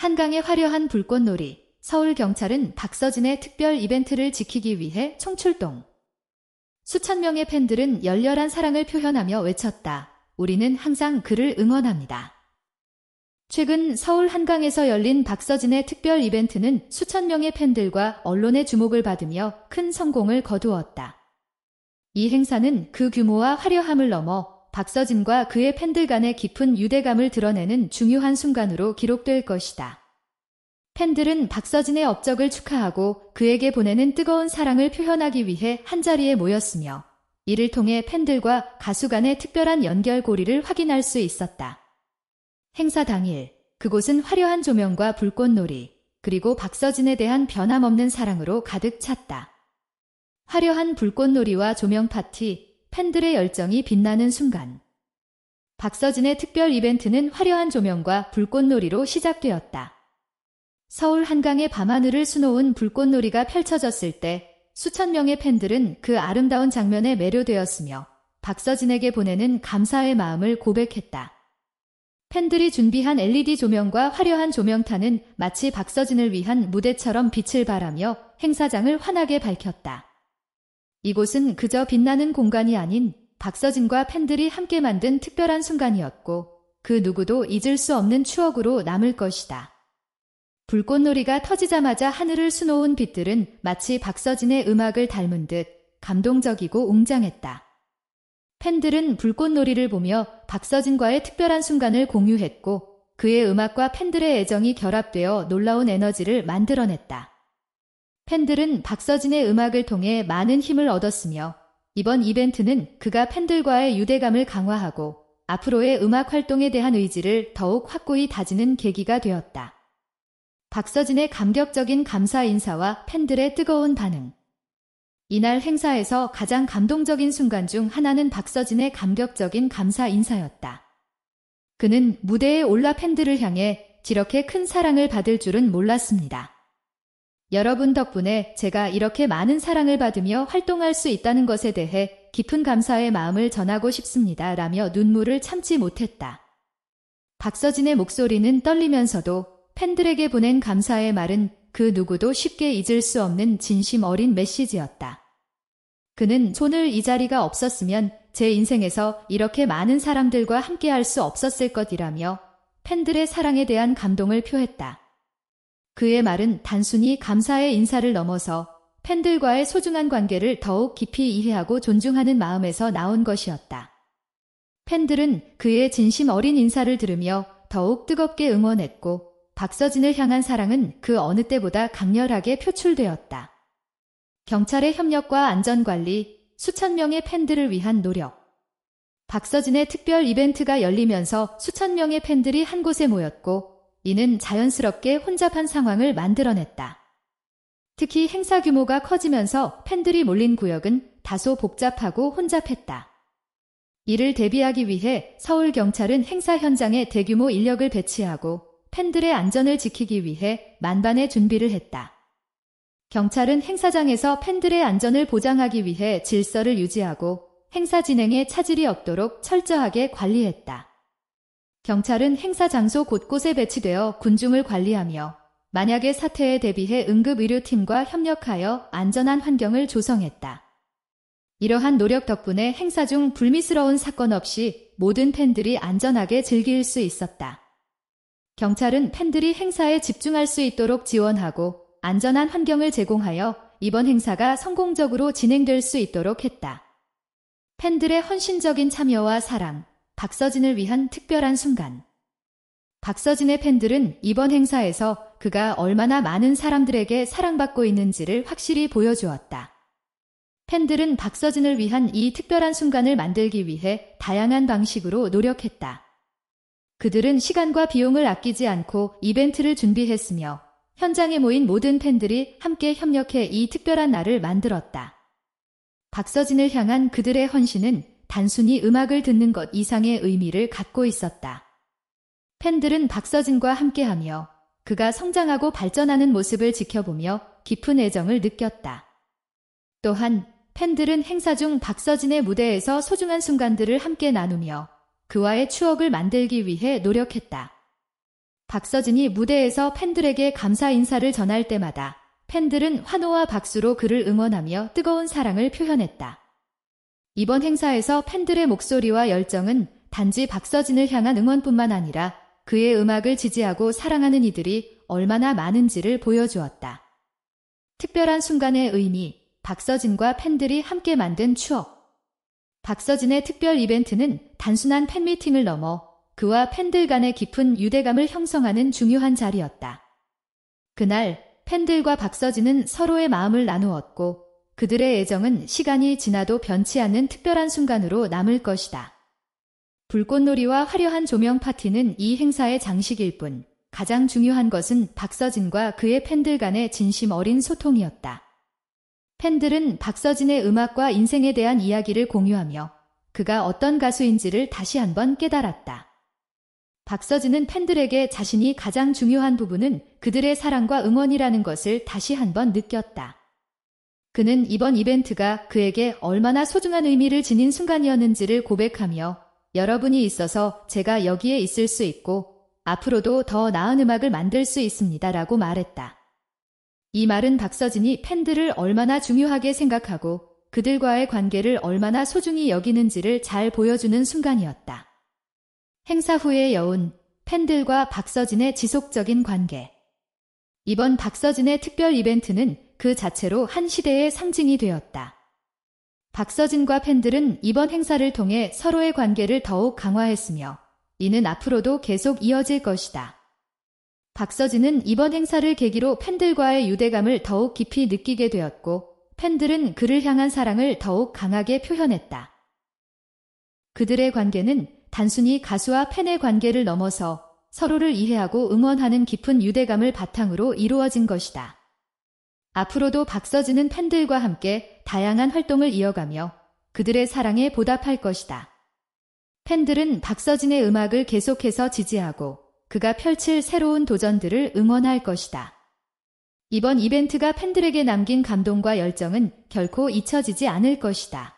한강의 화려한 불꽃놀이. 서울경찰은 박서진의 특별 이벤트를 지키기 위해 총출동. 수천 명의 팬들은 열렬한 사랑을 표현하며 외쳤다. 우리는 항상 그를 응원합니다. 최근 서울 한강에서 열린 박서진의 특별 이벤트는 수천 명의 팬들과 언론의 주목을 받으며 큰 성공을 거두었다. 이 행사는 그 규모와 화려함을 넘어 박서진과 그의 팬들 간의 깊은 유대감을 드러내는 중요한 순간으로 기록될 것이다. 팬들은 박서진의 업적을 축하하고 그에게 보내는 뜨거운 사랑을 표현하기 위해 한자리에 모였으며 이를 통해 팬들과 가수 간의 특별한 연결고리를 확인할 수 있었다. 행사 당일, 그곳은 화려한 조명과 불꽃놀이, 그리고 박서진에 대한 변함없는 사랑으로 가득 찼다. 화려한 불꽃놀이와 조명 파티, 팬들의 열정이 빛나는 순간. 박서진의 특별 이벤트는 화려한 조명과 불꽃놀이로 시작되었다. 서울 한강의 밤하늘을 수놓은 불꽃놀이가 펼쳐졌을 때 수천 명의 팬들은 그 아름다운 장면에 매료되었으며 박서진에게 보내는 감사의 마음을 고백했다. 팬들이 준비한 LED 조명과 화려한 조명탄은 마치 박서진을 위한 무대처럼 빛을 발하며 행사장을 환하게 밝혔다. 이곳은 그저 빛나는 공간이 아닌 박서진과 팬들이 함께 만든 특별한 순간이었고 그 누구도 잊을 수 없는 추억으로 남을 것이다. 불꽃놀이가 터지자마자 하늘을 수놓은 빛들은 마치 박서진의 음악을 닮은 듯 감동적이고 웅장했다. 팬들은 불꽃놀이를 보며 박서진과의 특별한 순간을 공유했고 그의 음악과 팬들의 애정이 결합되어 놀라운 에너지를 만들어냈다. 팬들은 박서진의 음악을 통해 많은 힘을 얻었으며 이번 이벤트는 그가 팬들과의 유대감을 강화하고 앞으로의 음악 활동에 대한 의지를 더욱 확고히 다지는 계기가 되었다. 박서진의 감격적인 감사 인사와 팬들의 뜨거운 반응. 이날 행사에서 가장 감동적인 순간 중 하나는 박서진의 감격적인 감사 인사였다. 그는 무대에 올라 팬들을 향해 이렇게 큰 사랑을 받을 줄은 몰랐습니다. 여러분 덕분에 제가 이렇게 많은 사랑을 받으며 활동할 수 있다는 것에 대해 깊은 감사의 마음을 전하고 싶습니다. 라며 눈물을 참지 못했다. 박서진의 목소리는 떨리면서도 팬들에게 보낸 감사의 말은 그 누구도 쉽게 잊을 수 없는 진심 어린 메시지였다. 그는 손을 이 자리가 없었으면 제 인생에서 이렇게 많은 사람들과 함께 할 수 없었을 것이라며 팬들의 사랑에 대한 감동을 표했다. 그의 말은 단순히 감사의 인사를 넘어서 팬들과의 소중한 관계를 더욱 깊이 이해하고 존중하는 마음에서 나온 것이었다. 팬들은 그의 진심 어린 인사를 들으며 더욱 뜨겁게 응원했고 박서진을 향한 사랑은 그 어느 때보다 강렬하게 표출되었다. 경찰의 협력과 안전관리, 수천 명의 팬들을 위한 노력. 박서진의 특별 이벤트가 열리면서 수천 명의 팬들이 한 곳에 모였고 이는 자연스럽게 혼잡한 상황을 만들어냈다. 특히 행사 규모가 커지면서 팬들이 몰린 구역은 다소 복잡하고 혼잡했다. 이를 대비하기 위해 서울 경찰은 행사 현장에 대규모 인력을 배치하고 팬들의 안전을 지키기 위해 만반의 준비를 했다. 경찰은 행사장에서 팬들의 안전을 보장하기 위해 질서를 유지하고 행사 진행에 차질이 없도록 철저하게 관리했다. 경찰은 행사 장소 곳곳에 배치되어 군중을 관리하며 만약의 사태에 대비해 응급의료팀과 협력하여 안전한 환경을 조성했다. 이러한 노력 덕분에 행사 중 불미스러운 사건 없이 모든 팬들이 안전하게 즐길 수 있었다. 경찰은 팬들이 행사에 집중할 수 있도록 지원하고 안전한 환경을 제공하여 이번 행사가 성공적으로 진행될 수 있도록 했다. 팬들의 헌신적인 참여와 사랑, 박서진을 위한 특별한 순간. 박서진의 팬들은 이번 행사에서 그가 얼마나 많은 사람들에게 사랑받고 있는지를 확실히 보여주었다. 팬들은 박서진을 위한 이 특별한 순간을 만들기 위해 다양한 방식으로 노력했다. 그들은 시간과 비용을 아끼지 않고 이벤트를 준비했으며 현장에 모인 모든 팬들이 함께 협력해 이 특별한 날을 만들었다. 박서진을 향한 그들의 헌신은 단순히 음악을 듣는 것 이상의 의미를 갖고 있었다. 팬들은 박서진과 함께하며 그가 성장하고 발전하는 모습을 지켜보며 깊은 애정을 느꼈다. 또한 팬들은 행사 중 박서진의 무대에서 소중한 순간들을 함께 나누며 그와의 추억을 만들기 위해 노력했다. 박서진이 무대에서 팬들에게 감사 인사를 전할 때마다 팬들은 환호와 박수로 그를 응원하며 뜨거운 사랑을 표현했다. 이번 행사에서 팬들의 목소리와 열정은 단지 박서진을 향한 응원뿐만 아니라 그의 음악을 지지하고 사랑하는 이들이 얼마나 많은지를 보여주었다. 특별한 순간의 의미, 박서진과 팬들이 함께 만든 추억. 박서진의 특별 이벤트는 단순한 팬미팅을 넘어 그와 팬들 간의 깊은 유대감을 형성하는 중요한 자리였다. 그날 팬들과 박서진은 서로의 마음을 나누었고 그들의 애정은 시간이 지나도 변치 않는 특별한 순간으로 남을 것이다. 불꽃놀이와 화려한 조명 파티는 이 행사의 장식일 뿐 가장 중요한 것은 박서진과 그의 팬들 간의 진심 어린 소통이었다. 팬들은 박서진의 음악과 인생에 대한 이야기를 공유하며 그가 어떤 가수인지를 다시 한번 깨달았다. 박서진은 팬들에게 자신이 가장 중요한 부분은 그들의 사랑과 응원이라는 것을 다시 한번 느꼈다. 그는 이번 이벤트가 그에게 얼마나 소중한 의미를 지닌 순간이었는지를 고백하며 여러분이 있어서 제가 여기에 있을 수 있고 앞으로도 더 나은 음악을 만들 수 있습니다. 라고 말했다. 이 말은 박서진이 팬들을 얼마나 중요하게 생각하고 그들과의 관계를 얼마나 소중히 여기는지를 잘 보여주는 순간이었다. 행사 후의 여운, 팬들과 박서진의 지속적인 관계. 이번 박서진의 특별 이벤트는 그 자체로 한 시대의 상징이 되었다. 박서진과 팬들은 이번 행사를 통해 서로의 관계를 더욱 강화했으며 이는 앞으로도 계속 이어질 것이다. 박서진은 이번 행사를 계기로 팬들과의 유대감을 더욱 깊이 느끼게 되었고 팬들은 그를 향한 사랑을 더욱 강하게 표현했다. 그들의 관계는 단순히 가수와 팬의 관계를 넘어서 서로를 이해하고 응원하는 깊은 유대감을 바탕으로 이루어진 것이다. 앞으로도 박서진은 팬들과 함께 다양한 활동을 이어가며 그들의 사랑에 보답할 것이다. 팬들은 박서진의 음악을 계속해서 지지하고 그가 펼칠 새로운 도전들을 응원할 것이다. 이번 이벤트가 팬들에게 남긴 감동과 열정은 결코 잊혀지지 않을 것이다.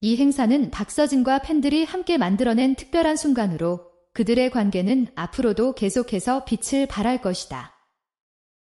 이 행사는 박서진과 팬들이 함께 만들어낸 특별한 순간으로 그들의 관계는 앞으로도 계속해서 빛을 발할 것이다.